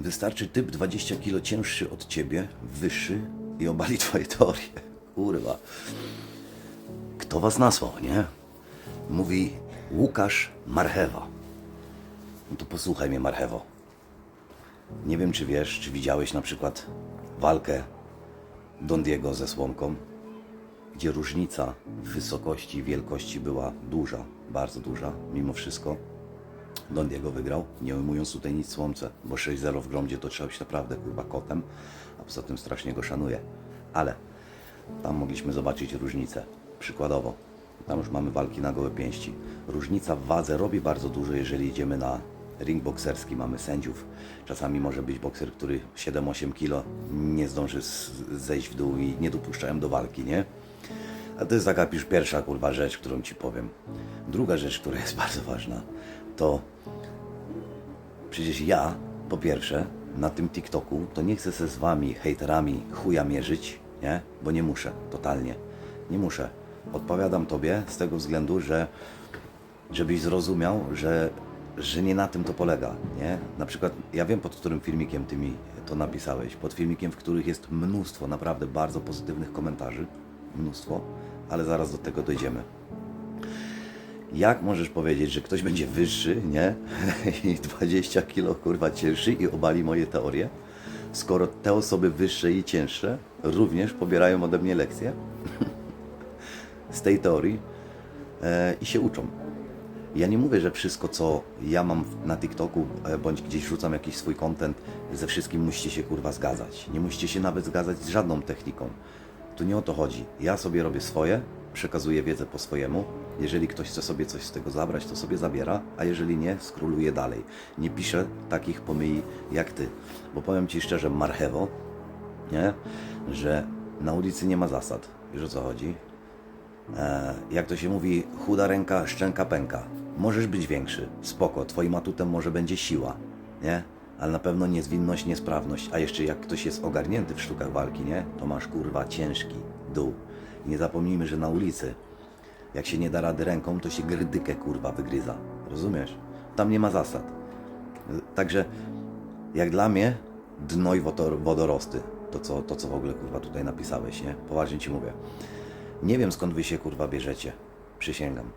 Wystarczy typ 20 kg cięższy od ciebie, wyższy i obali twoje teorie. Kurwa. Kto was nasłał, nie? Mówi Łukasz Marchewa. No to posłuchaj mnie, Marchewo. Nie wiem, czy wiesz, czy widziałeś na przykład walkę Dondiego ze Słomką, gdzie różnica w wysokości i wielkości była duża, bardzo duża, mimo wszystko. Dondiego wygrał, nie ujmując tutaj nic Słomce, bo 6-0 w Gromdzie to trzeba być naprawdę kurwa kotem, a poza tym strasznie go szanuję. Ale tam mogliśmy zobaczyć różnicę. Przykładowo, tam już mamy walki na gołe pięści. Różnica w wadze robi bardzo dużo, jeżeli idziemy na ring bokserski, mamy sędziów. Czasami może być bokser, który 7-8 kilo nie zdąży zejść w dół i nie dopuszczają do walki, nie? A to jest taka już pierwsza kurwa rzecz, którą ci powiem. Druga rzecz, która jest bardzo ważna, to przecież ja, po pierwsze, na tym TikToku, to nie chcę se z wami, hejterami, chuja mierzyć, nie? Bo nie muszę, totalnie. Nie muszę. Odpowiadam tobie z tego względu, że żebyś zrozumiał, że, że nie na tym to polega, nie? Na przykład, ja wiem pod którym filmikiem ty mi to napisałeś, pod filmikiem, w których jest mnóstwo naprawdę bardzo pozytywnych komentarzy, mnóstwo, ale zaraz do tego dojdziemy. Jak możesz powiedzieć, że ktoś będzie wyższy, nie? I 20 kilo kurwa cięższy i obali moje teorie? Skoro te osoby wyższe i cięższe również pobierają ode mnie lekcje z tej teorii e, i się uczą. Ja nie mówię, że wszystko, co ja mam na TikToku, e, bądź gdzieś rzucam jakiś swój content, ze wszystkim musicie się kurwa zgadzać. Nie musicie się nawet zgadzać z żadną techniką. Tu nie o to chodzi. Ja sobie robię swoje, przekazuję wiedzę po swojemu. Jeżeli ktoś chce sobie coś z tego zabrać, to sobie zabiera, a jeżeli nie, skroluję dalej. Nie piszę takich pomyli jak ty. Bo powiem ci szczerze, marchewo, nie? że na ulicy nie ma zasad. Wiesz o co chodzi? E, jak to się mówi, chuda ręka, szczęka pęka. Możesz być większy, spoko, twoim atutem może będzie siła, nie? Ale na pewno nie zwinność, niesprawność. A jeszcze jak ktoś jest ogarnięty w sztukach walki, nie? To masz kurwa ciężki dół. I nie zapomnijmy, że na ulicy, jak się nie da rady ręką, to się grdykę kurwa wygryza. Rozumiesz? Tam nie ma zasad. Także jak dla mnie dno i wodor- wodorosty, to co, to co w ogóle kurwa tutaj napisałeś, nie? Poważnie ci mówię. Nie wiem skąd wy się kurwa bierzecie. Przysięgam.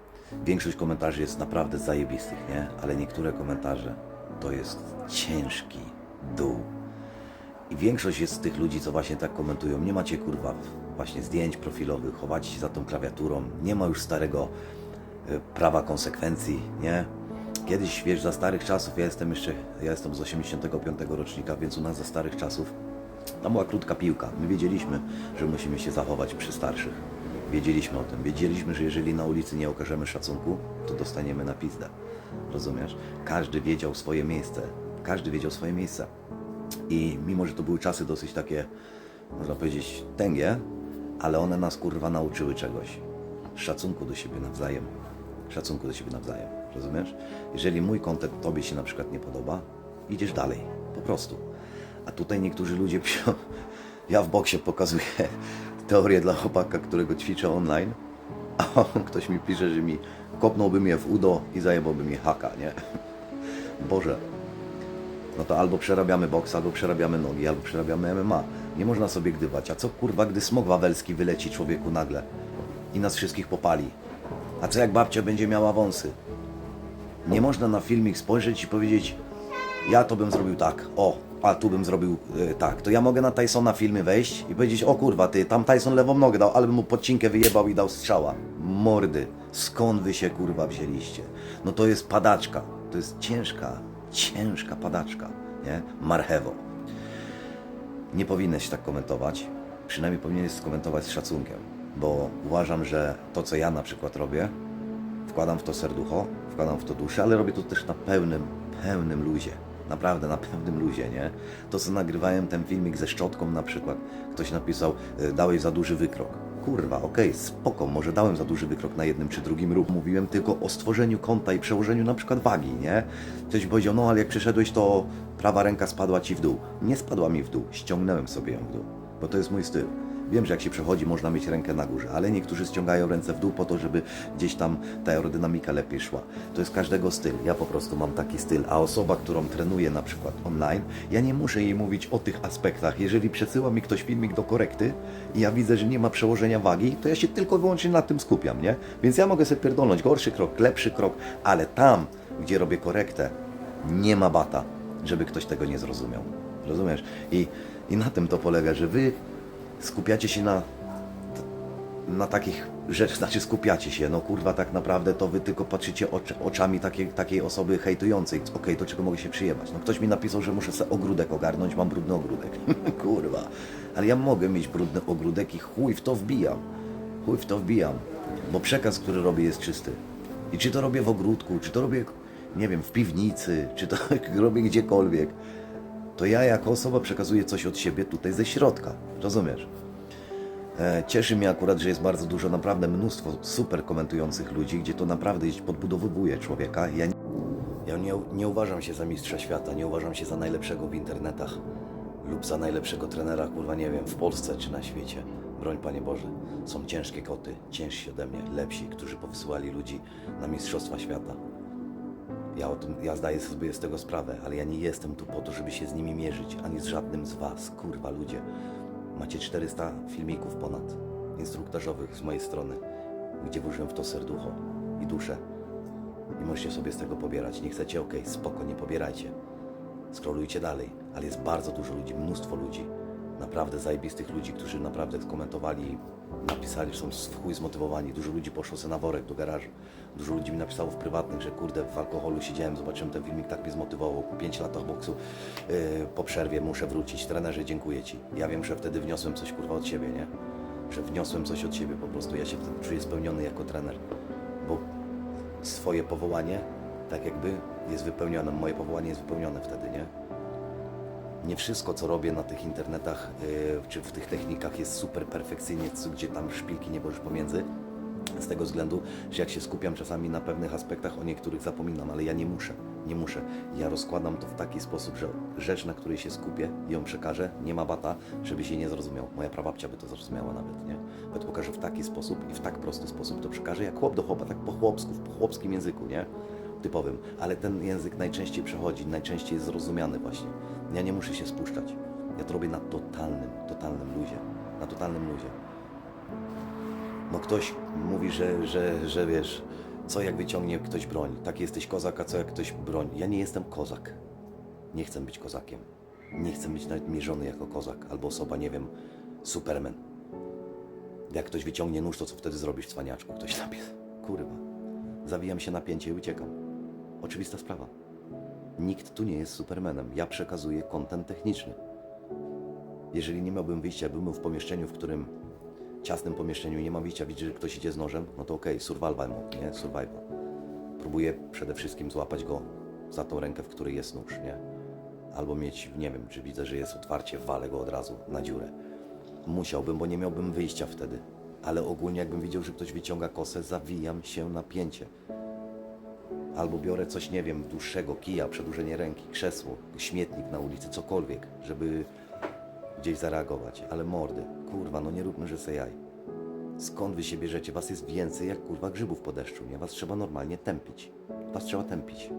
Większość komentarzy jest naprawdę zajebistych, nie? Ale niektóre komentarze to jest ciężki dół. I większość jest z tych ludzi, co właśnie tak komentują. Nie macie kurwa właśnie zdjęć profilowych, chowacie się za tą klawiaturą. Nie ma już starego e, prawa konsekwencji, nie? Kiedyś, wiesz, za starych czasów, ja jestem jeszcze, ja jestem z 85 rocznika, więc u nas za starych czasów tam była krótka piłka. My wiedzieliśmy, że musimy się zachować przy starszych. Wiedzieliśmy o tym. Wiedzieliśmy, że jeżeli na ulicy nie okażemy szacunku, to dostaniemy na pizdę. Rozumiesz? Każdy wiedział swoje miejsce. Każdy wiedział swoje miejsce. I mimo, że to były czasy dosyć takie, można powiedzieć, tęgie, ale one nas kurwa nauczyły czegoś. Szacunku do siebie nawzajem. Szacunku do siebie nawzajem. Rozumiesz? Jeżeli mój kontent tobie się na przykład nie podoba, idziesz dalej. Po prostu. A tutaj niektórzy ludzie piszą, ja w boksie pokazuję teorię dla chłopaka, którego ćwiczę online, a ktoś mi pisze, że mi kopnąłby mnie w udo i zajebałby mnie haka, nie? Boże, no to albo przerabiamy boks, albo przerabiamy nogi, albo przerabiamy MMA. Nie można sobie gdywać. A co kurwa, gdy smok wawelski wyleci człowieku nagle i nas wszystkich popali? A co jak babcia będzie miała wąsy? Nie można na filmik spojrzeć i powiedzieć, ja to bym zrobił tak, o, a tu bym zrobił e, tak. To ja mogę na Tysona filmy wejść i powiedzieć, o kurwa, ty, tam Tyson lewą nogę dał, ale bym mu podcinkę wyjebał i dał strzała. Mordy, skąd wy się kurwa wzięliście? No to jest padaczka, to jest ciężka, ciężka padaczka, nie? Marchewo. Nie powinieneś tak komentować, przynajmniej powinieneś skomentować z szacunkiem, bo uważam, że to, co ja na przykład robię, wkładam w to serducho, wkładam w to duszę, ale robię to też na pełnym, pełnym luzie. Naprawdę na pełnym luzie, nie? To, co nagrywałem ten filmik ze szczotką na przykład, ktoś napisał, y, dałeś za duży wykrok. Kurwa, okej, spoko, może dałem za duży wykrok na jednym czy drugim ruchu. Mówiłem tylko o stworzeniu kąta i przełożeniu na przykład wagi, nie? Ktoś powiedział, no ale jak przeszedłeś, to prawa ręka spadła ci w dół. Nie spadła mi w dół, ściągnąłem sobie ją w dół, bo to jest mój styl. Wiem, że jak się przechodzi, można mieć rękę na górze, ale niektórzy ściągają ręce w dół po to, żeby gdzieś tam ta aerodynamika lepiej szła. To jest każdego styl. Ja po prostu mam taki styl, a osoba, którą trenuję na przykład online, ja nie muszę jej mówić o tych aspektach. Jeżeli przesyła mi ktoś filmik do korekty i ja widzę, że nie ma przełożenia wagi, to ja się tylko wyłącznie na tym skupiam, nie? Więc ja mogę sobie pierdolnąć gorszy krok, lepszy krok, ale tam, gdzie robię korektę, nie ma bata, żeby ktoś tego nie zrozumiał. Rozumiesz? I, i na tym to polega, że wy skupiacie się na, na takich rzeczach, znaczy skupiacie się, no kurwa, tak naprawdę to wy tylko patrzycie oczy, oczami takiej, takiej osoby hejtującej. Okej, to czego mogę się przyjebać? No ktoś mi napisał, że muszę sobie ogródek ogarnąć, mam brudny ogródek. kurwa. Ale ja mogę mieć brudny ogródek i chuj w to wbijam. Chuj w to wbijam. Bo przekaz, który robię jest czysty. I czy to robię w ogródku, czy to robię, nie wiem, w piwnicy, czy to robię gdziekolwiek, to ja jako osoba przekazuję coś od siebie tutaj ze środka. Rozumiesz? E, Cieszy mnie akurat, że jest bardzo dużo, naprawdę mnóstwo super komentujących ludzi, gdzie to naprawdę podbudowuje człowieka. Ja, nie- ja nie, nie uważam się za mistrza świata, nie uważam się za najlepszego w internetach lub za najlepszego trenera, kurwa, nie wiem, w Polsce czy na świecie. Broń Panie Boże. Są ciężkie koty, ciężsi ode mnie, lepsi, którzy powysyłali ludzi na Mistrzostwa Świata. Ja, o tym, ja zdaję sobie z tego sprawę, ale ja nie jestem tu po to, żeby się z nimi mierzyć, ani z żadnym z Was, kurwa ludzie. Macie 400 filmików ponad, instruktażowych z mojej strony, gdzie włożyłem w to serducho i duszę. I możecie sobie z tego pobierać. Nie chcecie, okej, spoko, nie pobierajcie. Scrollujcie dalej, ale jest bardzo dużo ludzi, mnóstwo ludzi, naprawdę zajebistych ludzi, którzy naprawdę skomentowali, napisali, że są w chuj zmotywowani. Dużo ludzi poszło sobie na worek do garażu. Dużo ludzi mi napisało w prywatnych, że kurde, w alkoholu siedziałem, zobaczyłem ten filmik, tak mnie zmotywował. Po 5 latach boksu yy, po przerwie muszę wrócić. Trenerze, dziękuję Ci. Ja wiem, że wtedy wniosłem coś kurwa od siebie, nie? Że wniosłem coś od siebie po prostu. Ja się wtedy czuję spełniony jako trener, bo swoje powołanie tak jakby jest wypełnione. Moje powołanie jest wypełnione wtedy, nie? Nie wszystko, co robię na tych internetach yy, czy w tych technikach jest super perfekcyjnie, gdzie tam szpilki nie możesz pomiędzy. Z tego względu, że jak się skupiam czasami na pewnych aspektach, o niektórych zapominam, ale ja nie muszę, nie muszę. Ja rozkładam to w taki sposób, że rzecz, na której się skupię i ją przekażę, nie ma bata, żeby się nie zrozumiał. Moja prababcia by to zrozumiała nawet, nie? Nawet pokażę w taki sposób i w tak prosty sposób to przekażę, jak chłop do chłopa, tak po chłopsku, po chłopskim języku, nie? typowym, ale ten język najczęściej przechodzi, najczęściej jest zrozumiany właśnie. Ja nie muszę się spuszczać. Ja to robię na totalnym, totalnym luzie. Na totalnym luzie. No ktoś mówi, że, że, że wiesz, co jak wyciągnie ktoś broń. Tak jesteś kozak, a co jak ktoś broń. Ja nie jestem kozak. Nie chcę być kozakiem. Nie chcę być nawet mierzony jako kozak albo osoba, nie wiem, superman. Jak ktoś wyciągnie nóż, to co wtedy zrobisz, cwaniaczku? Ktoś napisze. Kurwa. Zawijam się napięcie i uciekam. Oczywista sprawa. Nikt tu nie jest supermanem. Ja przekazuję kontent techniczny. Jeżeli nie miałbym wyjścia, byłbym w pomieszczeniu, w którym ciasnym pomieszczeniu nie ma wyjścia, widzę, że ktoś idzie z nożem, no to okej, survival mode, nie? Survival. Próbuję przede wszystkim złapać go za tą rękę, w której jest nóż, nie? Albo mieć, nie wiem, czy widzę, że jest otwarcie, walę go od razu na dziurę. Musiałbym, bo nie miałbym wyjścia wtedy. Ale ogólnie jakbym widział, że ktoś wyciąga kosę, zawijam się napięcie. Albo biorę coś, nie wiem, dłuższego, kija, przedłużenie ręki, krzesło, śmietnik na ulicy, cokolwiek, żeby gdzieś zareagować. Ale mordy, kurwa, no nie róbmy, że se jaj. Skąd wy się bierzecie? Was jest więcej jak kurwa grzybów po deszczu, nie? Was trzeba normalnie tępić. Was trzeba tępić.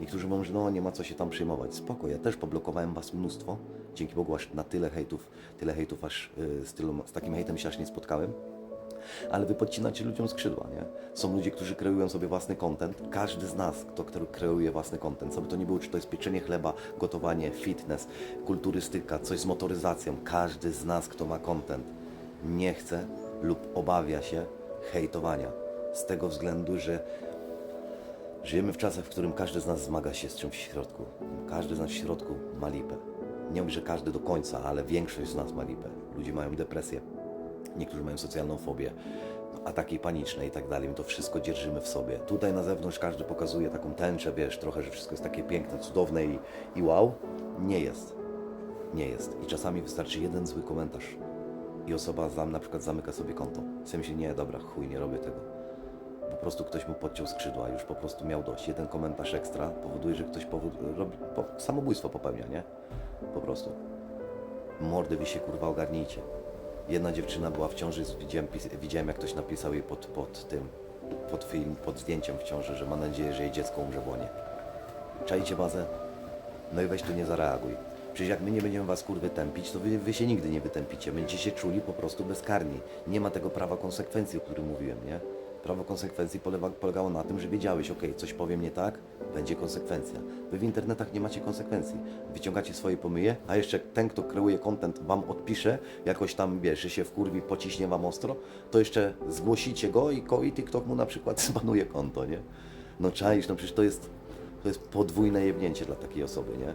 Niektórzy mówią, że no nie ma co się tam przejmować. Spoko, ja też poblokowałem was mnóstwo. Dzięki Bogu aż na tyle hejtów, tyle hejtów aż y, z, tyloma, z takim hejtem się aż nie spotkałem. Ale wy podcinacie ludziom skrzydła, nie? Są ludzie, którzy kreują sobie własny content. Każdy z nas, kto, kreuje własny content, co by to nie było, czy to jest pieczenie chleba, gotowanie, fitness, kulturystyka, coś z motoryzacją. Każdy z nas, kto ma content, nie chce lub obawia się hejtowania. Z tego względu, że Żyjemy w czasach, w którym każdy z nas zmaga się z czymś w środku. Każdy z nas w środku ma lipę. Nie mówię, że każdy do końca, ale większość z nas ma lipę. Ludzie mają depresję, niektórzy mają socjalną fobię, ataki paniczne i tak dalej. My to wszystko dzierżymy w sobie. Tutaj na zewnątrz każdy pokazuje taką tęczę, wiesz, trochę, że wszystko jest takie piękne, cudowne i, i wow. Nie jest. Nie jest. I czasami wystarczy jeden zły komentarz i osoba zam, na przykład zamyka sobie konto. W sensie, nie, dobra, chuj, nie robię tego po prostu ktoś mu podciął skrzydła, już po prostu miał dość. Jeden komentarz ekstra powoduje, że ktoś powód, robi, po, samobójstwo popełnia, nie? Po prostu. Mordy wy się kurwa ogarnijcie. Jedna dziewczyna była w ciąży, widziałem, widziałem jak ktoś napisał jej pod, pod tym, pod film, pod zdjęciem w ciąży, że ma nadzieję, że jej dziecko umrze w łonie. Czajcie bazę? No i weź tu nie zareaguj. Przecież jak my nie będziemy was kurwy tępić, to wy, wy się nigdy nie wytępicie. Będziecie się czuli po prostu bezkarni. Nie ma tego prawa konsekwencji, o którym mówiłem, nie? Prawo konsekwencji polega, polegało na tym, że wiedziałeś, ok, coś powiem nie tak, będzie konsekwencja. Wy w internetach nie macie konsekwencji. Wyciągacie swoje pomyje, a jeszcze ten, kto kreuje content, wam odpisze, jakoś tam, wiesz, że się wkurwi, pociśnie wam ostro, to jeszcze zgłosicie go i, i TikTok mu na przykład zbanuje konto, nie? No czaisz, no przecież to jest, to jest podwójne jebnięcie dla takiej osoby, nie?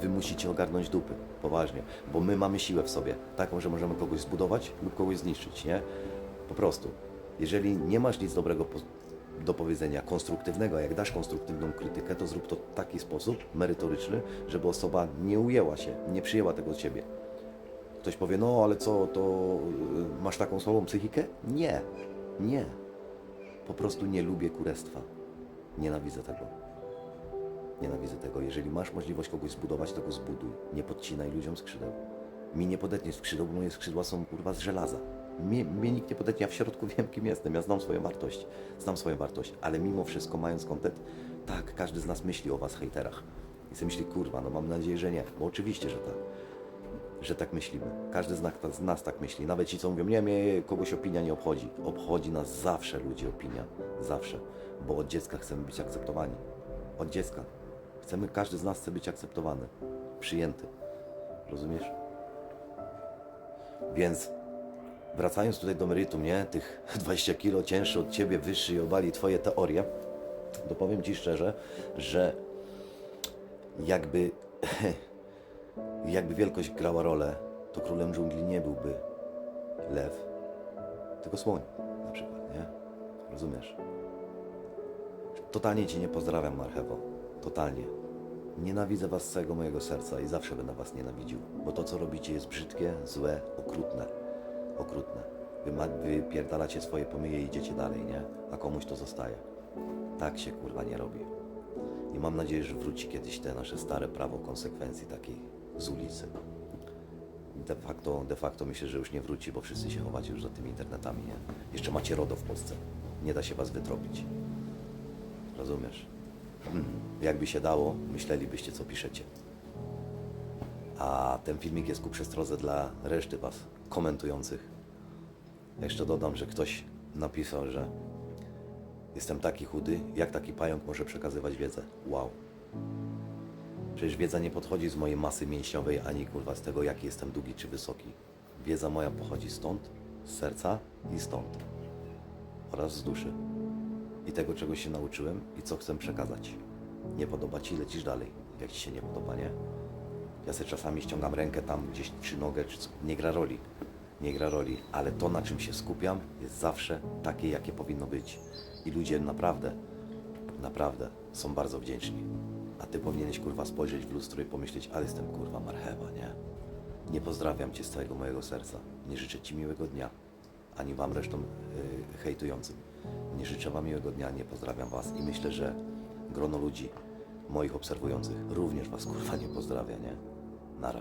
Wy musicie ogarnąć dupy, poważnie, bo my mamy siłę w sobie, taką, że możemy kogoś zbudować lub kogoś zniszczyć, nie? Po prostu. Jeżeli nie masz nic dobrego do powiedzenia, konstruktywnego, jak dasz konstruktywną krytykę, to zrób to w taki sposób merytoryczny, żeby osoba nie ujęła się, nie przyjęła tego od ciebie. Ktoś powie, no ale co, to y, masz taką słabą psychikę? Nie, nie. Po prostu nie lubię kurestwa. Nienawidzę tego. Nienawidzę tego. Jeżeli masz możliwość kogoś zbudować, to go zbuduj. Nie podcinaj ludziom skrzydeł. Mi nie podetniesz skrzydeł, bo moje skrzydła są kurwa z żelaza. Mnie, mnie nikt nie podetnie, ja w środku wiem kim jestem, ja znam swoją wartość. Znam swoją wartość, ale mimo wszystko mając kontent, tak, każdy z nas myśli o was hejterach. I sobie myśli, kurwa, no mam nadzieję, że nie, bo oczywiście, że tak że tak myślimy. Każdy z nas, z nas tak myśli. Nawet ci, co mówią, nie, mnie kogoś opinia nie obchodzi. Obchodzi nas zawsze ludzi opinia. Zawsze. Bo od dziecka chcemy być akceptowani. Od dziecka. Chcemy, każdy z nas chce być akceptowany. Przyjęty. Rozumiesz? Więc wracając tutaj do meritum, nie? Tych 20 kilo cięższy od ciebie, wyższy i obali twoje teorie, to powiem ci szczerze, że jakby jakby wielkość grała rolę, to królem dżungli nie byłby lew, tylko słoń na przykład, nie? Rozumiesz? Totalnie Cię nie pozdrawiam, Marchewo. Totalnie. Nienawidzę Was z całego mojego serca i zawsze będę Was nienawidził, bo to, co robicie, jest brzydkie, złe, okrutne. Okrutne. Wy, ma, wy pierdalacie swoje pomyje i idziecie dalej, nie? A komuś to zostaje. Tak się kurwa nie robi. I mam nadzieję, że wróci kiedyś te nasze stare prawo konsekwencji takiej z ulicy. De facto, de facto myślę, że już nie wróci, bo wszyscy się chowacie już za tymi internetami, nie? Jeszcze macie RODO w Polsce. Nie da się was wytropić. Rozumiesz? Jakby się dało, myślelibyście, co piszecie. A ten filmik jest ku przestrodze dla reszty was, komentujących. Jeszcze dodam, że ktoś napisał, że jestem taki chudy, jak taki pająk może przekazywać wiedzę. Wow. Przecież wiedza nie podchodzi z mojej masy mięśniowej, ani kurwa z tego, jaki jestem długi czy wysoki. Wiedza moja pochodzi stąd, z serca i stąd. Oraz z duszy. I tego, czego się nauczyłem i co chcę przekazać. Nie podoba ci, lecisz dalej. Jak ci się nie podoba, nie? Ja sobie czasami ściągam rękę tam gdzieś, czy nogę, czy co. Nie gra roli. Nie gra roli, ale to, na czym się skupiam, jest zawsze takie, jakie powinno być. I ludzie naprawdę, naprawdę są bardzo wdzięczni. A ty powinieneś kurwa spojrzeć w lustro i pomyśleć, ale jestem kurwa marchewa, nie? Nie pozdrawiam cię z całego mojego serca. Nie życzę ci miłego dnia. Ani wam resztom yy, hejtującym. Nie życzę wam miłego dnia, nie pozdrawiam was i myślę, że grono ludzi, moich obserwujących, również was kurwa nie pozdrawia, nie? Nara.